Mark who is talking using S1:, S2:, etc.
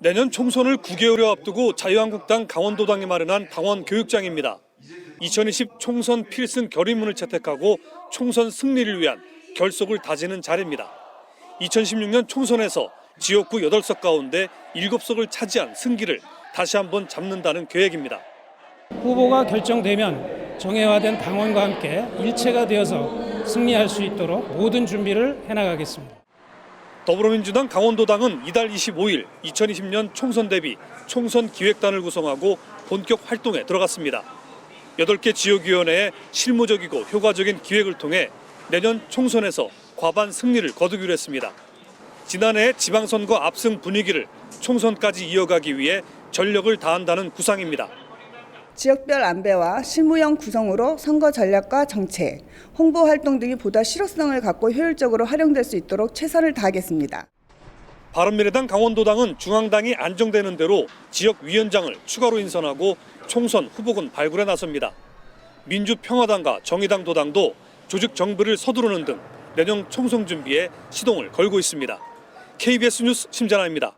S1: 내년 총선을 9개월여 앞두고 자유한국당 강원도당이 마련한 당원 교육장입니다. 2020 총선 필승 결의문을 채택하고 총선 승리를 위한 결속을 다지는 자리입니다. 2016년 총선에서 지역구 8석 가운데 7석을 차지한 승기를 다시 한번 잡는다는 계획입니다.
S2: 후보가 결정되면 정예화된 당원과 함께 일체가 되어서 승리할 수 있도록 모든 준비를 해나가겠습니다.
S1: 더불어민주당 강원도당은 이달 25일 2020년 총선 대비 총선 기획단을 구성하고 본격 활동에 들어갔습니다. 8개 지역위원회의 실무적이고 효과적인 기획을 통해 내년 총선에서 과반 승리를 거두기로 했습니다. 지난해 지방선거 압승 분위기를 총선까지 이어가기 위해 전력을 다한다는 구상입니다.
S3: 지역별 안배와 실무형 구성으로 선거 전략과 정책, 홍보 활동 등이 보다 실효성을 갖고 효율적으로 활용될 수 있도록 최선을 다하겠습니다.
S1: 바른미래당 강원도당은 중앙당이 안정되는 대로 지역 위원장을 추가로 인선하고 총선 후보군 발굴에 나섭니다. 민주평화당과 정의당 도당도 조직 정비를 서두르는 등 내년 총선 준비에 시동을 걸고 있습니다. KBS 뉴스 심전아입니다.